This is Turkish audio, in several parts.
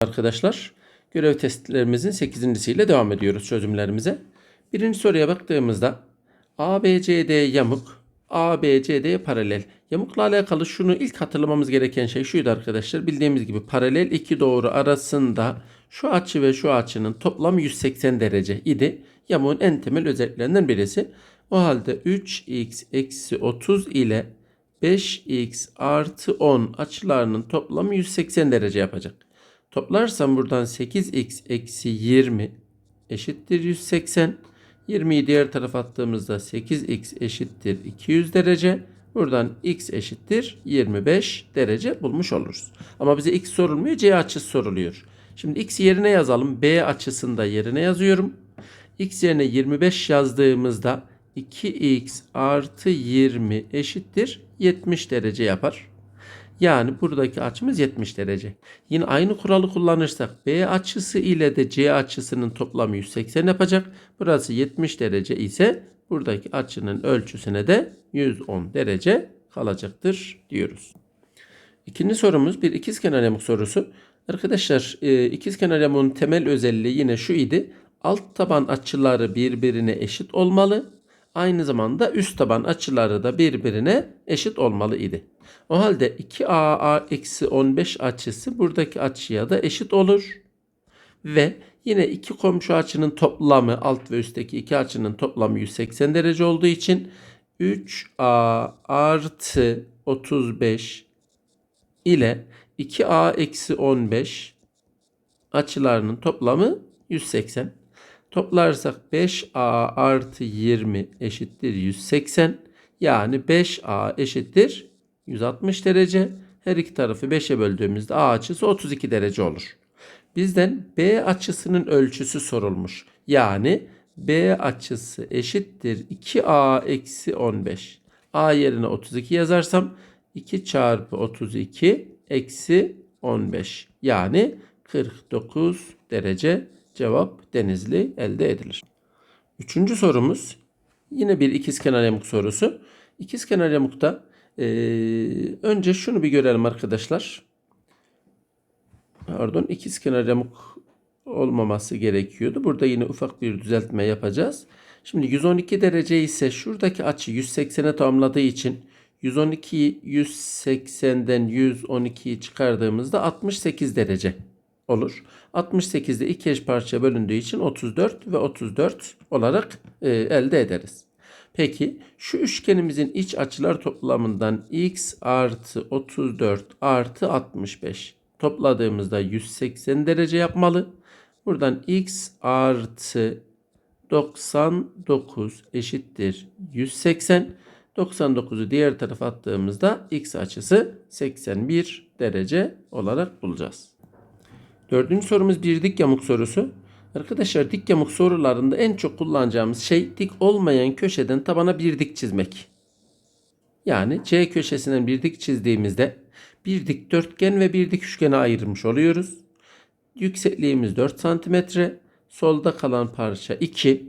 Arkadaşlar görev testlerimizin 8.siyle devam ediyoruz çözümlerimize. Birinci soruya baktığımızda ABCD yamuk, ABCD'ye paralel. Yamukla alakalı şunu ilk hatırlamamız gereken şey şuydu arkadaşlar. Bildiğimiz gibi paralel iki doğru arasında şu açı ve şu açının toplamı 180 derece idi. Yamuğun en temel özelliklerinden birisi. O halde 3x eksi 30 ile 5x artı 10 açılarının toplamı 180 derece yapacak. Toplarsam buradan 8x eksi 20 eşittir 180. 20'yi diğer tarafa attığımızda 8x eşittir 200 derece. Buradan x eşittir 25 derece bulmuş oluruz. Ama bize x sorulmuyor, c açısı soruluyor. Şimdi x yerine yazalım. B açısını da yerine yazıyorum. x yerine 25 yazdığımızda 2x artı 20 eşittir 70 derece yapar. Yani buradaki açımız 70 derece. Yine aynı kuralı kullanırsak B açısı ile de C açısının toplamı 180 yapacak. Burası 70 derece ise buradaki açının ölçüsüne de 110 derece kalacaktır diyoruz. İkinci sorumuz bir ikizkenar yamuk sorusu. Arkadaşlar e, ikizkenar yamuğun temel özelliği yine şu idi. Alt taban açıları birbirine eşit olmalı. Aynı zamanda üst taban açıları da birbirine eşit olmalı idi. O halde 2AA eksi 15 açısı buradaki açıya da eşit olur. Ve yine iki komşu açının toplamı alt ve üstteki iki açının toplamı 180 derece olduğu için 3A artı 35 ile 2A eksi 15 açılarının toplamı 180. Toplarsak 5A artı 20 eşittir 180. Yani 5A eşittir 160 derece. Her iki tarafı 5'e böldüğümüzde A açısı 32 derece olur. Bizden B açısının ölçüsü sorulmuş. Yani B açısı eşittir 2A eksi 15. A yerine 32 yazarsam 2 çarpı 32 eksi 15. Yani 49 derece cevap Denizli elde edilir. Üçüncü sorumuz yine bir ikizkenar yamuk sorusu. İkizkenar yamukta ee, önce şunu bir görelim arkadaşlar. Pardon ikizkenar yamuk olmaması gerekiyordu. Burada yine ufak bir düzeltme yapacağız. Şimdi 112 derece ise şuradaki açı 180'e tamamladığı için 112 180'den 112'yi çıkardığımızda 68 derece olur. 68'de iki eş parça bölündüğü için 34 ve 34 olarak e, elde ederiz. Peki şu üçgenimizin iç açılar toplamından x artı 34 artı 65 topladığımızda 180 derece yapmalı. Buradan x artı 99 eşittir 180. 99'u diğer tarafa attığımızda x açısı 81 derece olarak bulacağız. Dördüncü sorumuz bir dik yamuk sorusu. Arkadaşlar dik yamuk sorularında en çok kullanacağımız şey dik olmayan köşeden tabana bir dik çizmek. Yani C köşesinden bir dik çizdiğimizde bir dikdörtgen ve bir dik üçgene ayırmış oluyoruz. Yüksekliğimiz 4 cm, solda kalan parça 2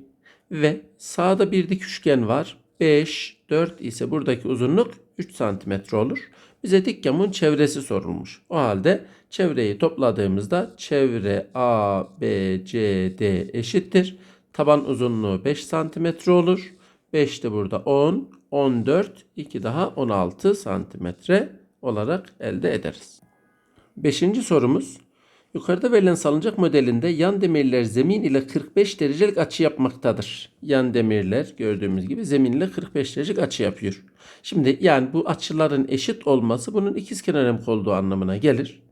ve sağda bir dik üçgen var. 5, 4 ise buradaki uzunluk 3 cm olur. Bize dik yamuğun çevresi sorulmuş. O halde çevreyi topladığımızda çevre A, B, C, D eşittir. Taban uzunluğu 5 cm olur. 5 de burada 10, 14, 2 daha 16 cm olarak elde ederiz. Beşinci sorumuz. Yukarıda verilen salıncak modelinde yan demirler zemin ile 45 derecelik açı yapmaktadır. Yan demirler gördüğümüz gibi zemin ile 45 derecelik açı yapıyor. Şimdi yani bu açıların eşit olması bunun ikizkenar olduğu anlamına gelir.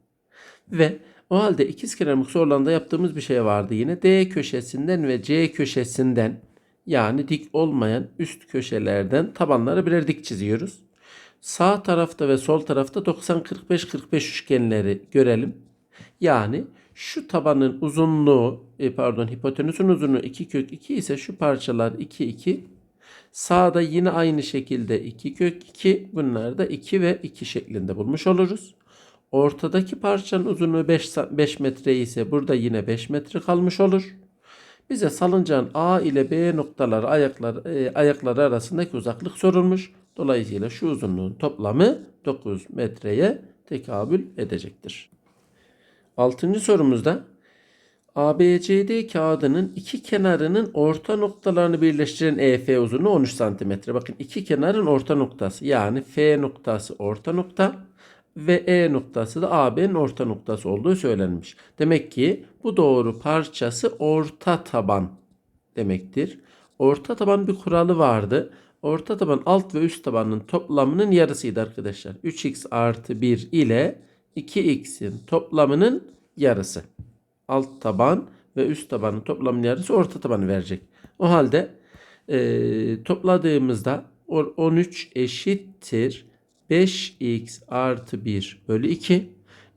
Ve o halde ikizkenarlık sorularında yaptığımız bir şey vardı yine. D köşesinden ve C köşesinden yani dik olmayan üst köşelerden tabanlara birer dik çiziyoruz. Sağ tarafta ve sol tarafta 90-45-45 üçgenleri görelim. Yani şu tabanın uzunluğu e, pardon hipotenüsün uzunluğu 2 kök 2 ise şu parçalar 2 2. Sağda yine aynı şekilde 2 kök 2. Bunlar da 2 ve 2 şeklinde bulmuş oluruz. Ortadaki parçanın uzunluğu 5, 5 metre ise burada yine 5 metre kalmış olur. Bize salıncağın A ile B noktaları ayaklar, e, ayakları arasındaki uzaklık sorulmuş. Dolayısıyla şu uzunluğun toplamı 9 metreye tekabül edecektir. Altıncı sorumuzda ABCD kağıdının iki kenarının orta noktalarını birleştiren EF uzunluğu 13 cm. Bakın iki kenarın orta noktası yani F noktası orta nokta ve E noktası da AB'nin orta noktası olduğu söylenmiş. Demek ki bu doğru parçası orta taban demektir. Orta taban bir kuralı vardı. Orta taban alt ve üst tabanın toplamının yarısıydı arkadaşlar. 3x artı 1 ile 2x'in toplamının yarısı. Alt taban ve üst tabanın toplamının yarısı orta tabanı verecek. O halde e, topladığımızda 13 eşittir 5x artı 1 bölü 2.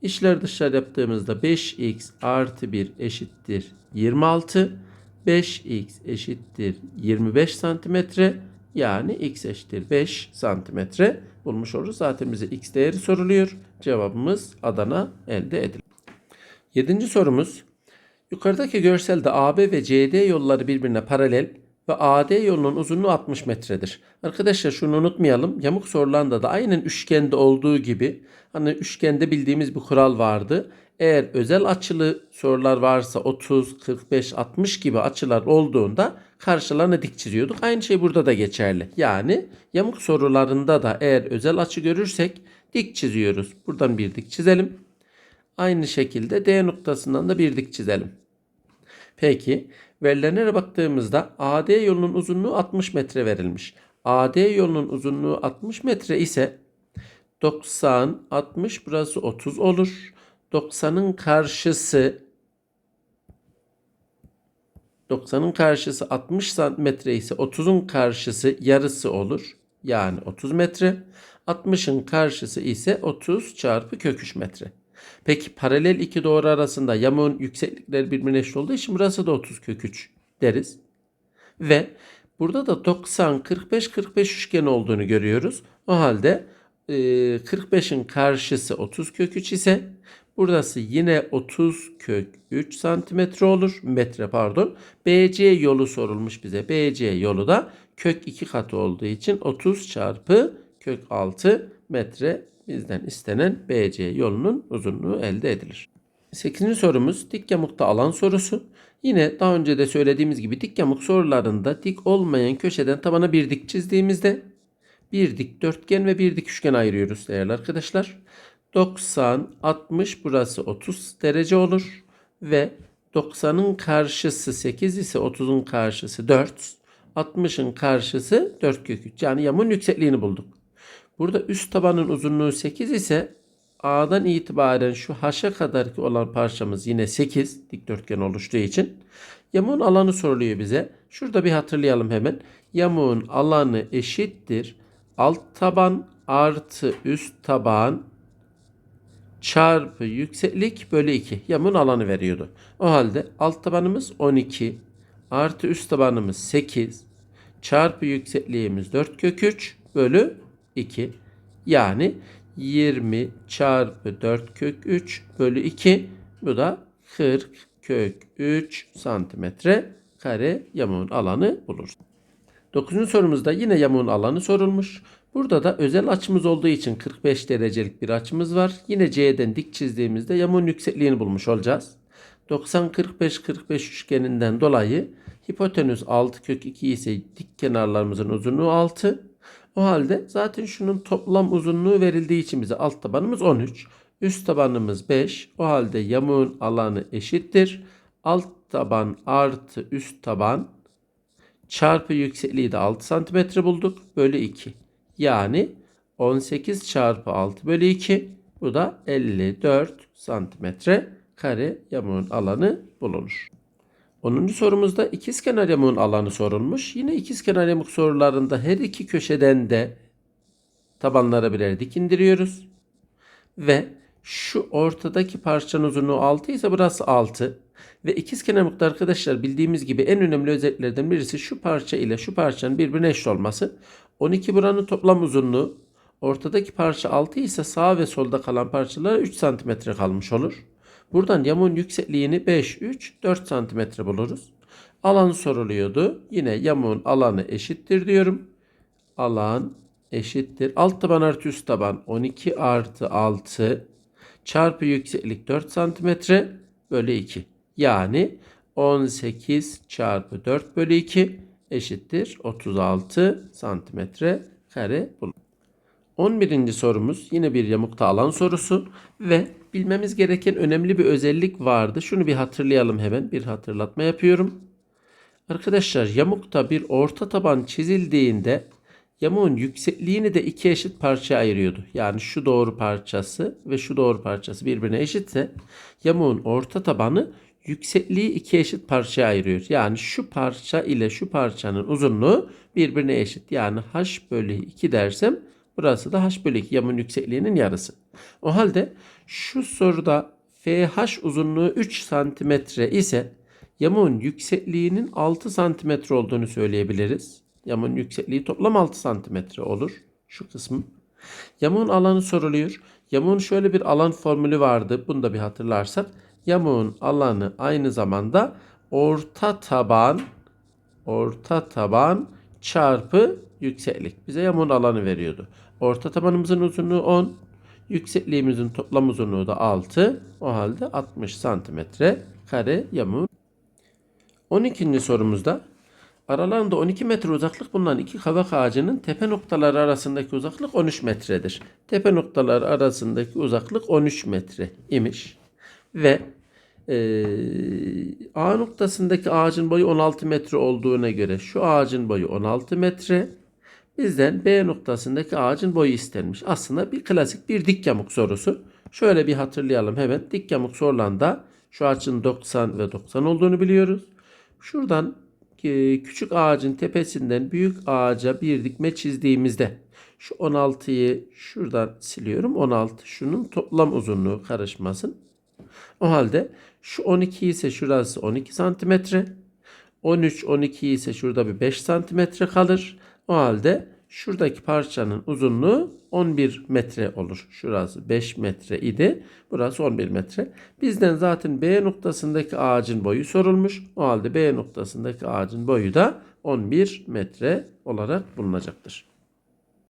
İşler dışarı yaptığımızda 5x artı 1 eşittir 26. 5x eşittir 25 santimetre. Yani x eşittir 5 santimetre bulmuş oluruz. Zaten bize x değeri soruluyor. Cevabımız Adana elde edilir. Yedinci sorumuz. Yukarıdaki görselde AB ve CD yolları birbirine paralel ve AD yolunun uzunluğu 60 metredir. Arkadaşlar şunu unutmayalım. Yamuk sorularında da aynen üçgende olduğu gibi hani üçgende bildiğimiz bir kural vardı. Eğer özel açılı sorular varsa 30, 45, 60 gibi açılar olduğunda karşılarına dik çiziyorduk. Aynı şey burada da geçerli. Yani yamuk sorularında da eğer özel açı görürsek dik çiziyoruz. Buradan bir dik çizelim. Aynı şekilde D noktasından da bir dik çizelim. Peki verilenlere baktığımızda AD yolunun uzunluğu 60 metre verilmiş. AD yolunun uzunluğu 60 metre ise 90, 60 burası 30 olur. 90'ın karşısı 90'ın karşısı 60 metre ise 30'un karşısı yarısı olur. Yani 30 metre. 60'ın karşısı ise 30 çarpı kök 3 metre. Peki paralel iki doğru arasında yamuğun yükseklikleri birbirine eşit olduğu için burası da 30 kök 3 deriz. Ve burada da 90 45 45 üçgen olduğunu görüyoruz. O halde 45'in karşısı 30 kök 3 ise burası yine 30 kök 3 santimetre olur. Metre pardon. BC yolu sorulmuş bize. BC yolu da kök 2 katı olduğu için 30 çarpı kök 6 metre bizden istenen BC yolunun uzunluğu elde edilir. 8. sorumuz dik yamukta alan sorusu. Yine daha önce de söylediğimiz gibi dik yamuk sorularında dik olmayan köşeden tabana bir dik çizdiğimizde bir dikdörtgen ve bir dik üçgen ayırıyoruz değerli arkadaşlar. 90, 60 burası 30 derece olur ve 90'ın karşısı 8 ise 30'un karşısı 4. 60'ın karşısı 4 kök 3. Yani yamuğun yüksekliğini bulduk. Burada üst tabanın uzunluğu 8 ise A'dan itibaren şu H'a kadar olan parçamız yine 8 dikdörtgen oluştuğu için yamuğun alanı soruluyor bize. Şurada bir hatırlayalım hemen. Yamuğun alanı eşittir. Alt taban artı üst taban çarpı yükseklik bölü 2. Yamuğun alanı veriyordu. O halde alt tabanımız 12 artı üst tabanımız 8 çarpı yüksekliğimiz 4 kök 3 bölü 2. Yani 20 çarpı 4 kök 3 bölü 2. Bu da 40 kök 3 santimetre kare yamuğun alanı bulur. 9. sorumuzda yine yamuğun alanı sorulmuş. Burada da özel açımız olduğu için 45 derecelik bir açımız var. Yine C'den dik çizdiğimizde yamuğun yüksekliğini bulmuş olacağız. 90 45 45 üçgeninden dolayı hipotenüs 6 kök 2 ise dik kenarlarımızın uzunluğu 6. O halde zaten şunun toplam uzunluğu verildiği için bize alt tabanımız 13. Üst tabanımız 5. O halde yamuğun alanı eşittir. Alt taban artı üst taban çarpı yüksekliği de 6 cm bulduk. Bölü 2. Yani 18 çarpı 6 bölü 2. Bu da 54 santimetre kare yamuğun alanı bulunur. 10. sorumuzda ikizkenar yamuğun alanı sorulmuş. Yine ikizkenar yamuk sorularında her iki köşeden de tabanlara birer dik indiriyoruz. Ve şu ortadaki parçanın uzunluğu 6 ise burası 6. Ve ikizkenar yamukta arkadaşlar bildiğimiz gibi en önemli özelliklerden birisi şu parça ile şu parçanın birbirine eşit olması. 12 buranın toplam uzunluğu. Ortadaki parça 6 ise sağ ve solda kalan parçalara 3 cm kalmış olur. Buradan yamuğun yüksekliğini 5, 3, 4 cm buluruz. Alan soruluyordu. Yine yamuğun alanı eşittir diyorum. Alan eşittir. Alt taban artı üst taban 12 artı 6 çarpı yükseklik 4 santimetre bölü 2. Yani 18 çarpı 4 bölü 2 eşittir 36 santimetre kare bulunur. 11. sorumuz yine bir yamukta alan sorusu ve bilmemiz gereken önemli bir özellik vardı. Şunu bir hatırlayalım hemen. Bir hatırlatma yapıyorum. Arkadaşlar yamukta bir orta taban çizildiğinde yamuğun yüksekliğini de iki eşit parçaya ayırıyordu. Yani şu doğru parçası ve şu doğru parçası birbirine eşitse yamuğun orta tabanı yüksekliği iki eşit parçaya ayırıyor. Yani şu parça ile şu parçanın uzunluğu birbirine eşit. Yani h bölü 2 dersem burası da h bölü 2 yamuğun yüksekliğinin yarısı. O halde şu soruda FH uzunluğu 3 santimetre ise yamuğun yüksekliğinin 6 santimetre olduğunu söyleyebiliriz. Yamuğun yüksekliği toplam 6 santimetre olur. Şu kısmı. Yamuğun alanı soruluyor. Yamuğun şöyle bir alan formülü vardı. Bunu da bir hatırlarsak. Yamuğun alanı aynı zamanda orta taban orta taban çarpı yükseklik. Bize yamuğun alanı veriyordu. Orta tabanımızın uzunluğu 10. Yüksekliğimizin toplam uzunluğu da 6. O halde 60 santimetre kare yamuğun 12. sorumuzda aralarında 12 metre uzaklık bulunan iki kavak ağacının tepe noktaları arasındaki uzaklık 13 metredir. Tepe noktaları arasındaki uzaklık 13 metre imiş. Ve eee, A noktasındaki ağacın boyu 16 metre olduğuna göre şu ağacın boyu 16 metre. Bizden B noktasındaki ağacın boyu istenmiş. Aslında bir klasik bir dik yamuk sorusu. Şöyle bir hatırlayalım hemen. Dik yamuk sorulanda şu açının 90 ve 90 olduğunu biliyoruz. Şuradan e, küçük ağacın tepesinden büyük ağaca bir dikme çizdiğimizde şu 16'yı şuradan siliyorum. 16 şunun toplam uzunluğu karışmasın. O halde şu 12 ise şurası 12 santimetre. 13, 12 ise şurada bir 5 santimetre kalır. O halde şuradaki parçanın uzunluğu 11 metre olur. Şurası 5 metre idi. Burası 11 metre. Bizden zaten B noktasındaki ağacın boyu sorulmuş. O halde B noktasındaki ağacın boyu da 11 metre olarak bulunacaktır.